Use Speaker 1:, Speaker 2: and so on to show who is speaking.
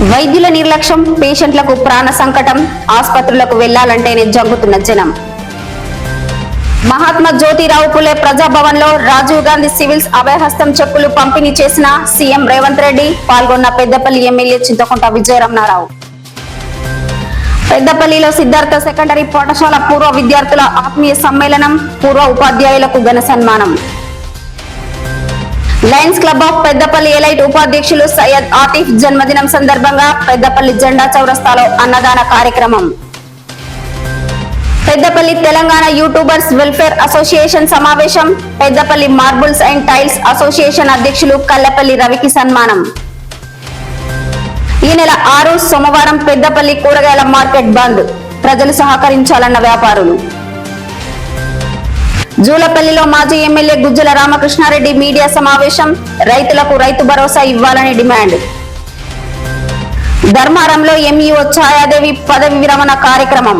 Speaker 1: వైద్యుల నిర్లక్ష్యం పేషెంట్లకు ప్రాణ సంకటం ఆసుపత్రులకు వెళ్ళాలంటేనే జంగుతున్న జనం. మహాత్మా జ్యోతిరావు పులే ప్రజాభవన్లో రాజీవ్ గాంధీ సివిల్స్ అభయహస్తం చెక్కులు పంపిణీ చేసిన సీఎం రేవంత్ రెడ్డి పాల్గొన్న పెద్దపల్లి ఎమ్మెల్యే చింతకుంట విజయరమణారావు. పెద్దపల్లిలో సిద్ధార్థ సెకండరీ పాఠశాల పూర్వ విద్యార్థుల ఆత్మీయ సమ్మేళనం పూర్వ ఉపాధ్యాయులకు ఘన సన్మానం. Lions club of Peddapalli elite ఉపాధ్యక్షులు సయ్యద్ ఆతిఫ్ జన్మదినం సందర్భంగా పెద్దపల్లి జెండా చౌరస్తాలో అన్నదాన కార్యక్రమం. Peddapalli Telangana YouTubers welfare association సమావేశం Peddapalli marbles and tiles association అధ్యక్షులు కల్లపల్లి రవికి సన్మానం. ఈ నెల ఆరు సోమవారం పెద్దపల్లి కూరగాయల మార్కెట్ బంద్. ప్రజలు సహకరించాలన్న వ్యాపారులు. జూలపల్లిలో మాజీ ఎమ్మెల్యే గుజ్జల రామకృష్ణారెడ్డి మీడియా సమావేశం. రైతులకు రైతు భరోసా ఇవ్వాలని డిమాండ్. ధర్మారంలో ఎంఈఓ ఛాయాదేవి పదవి విరమణ కార్యక్రమం.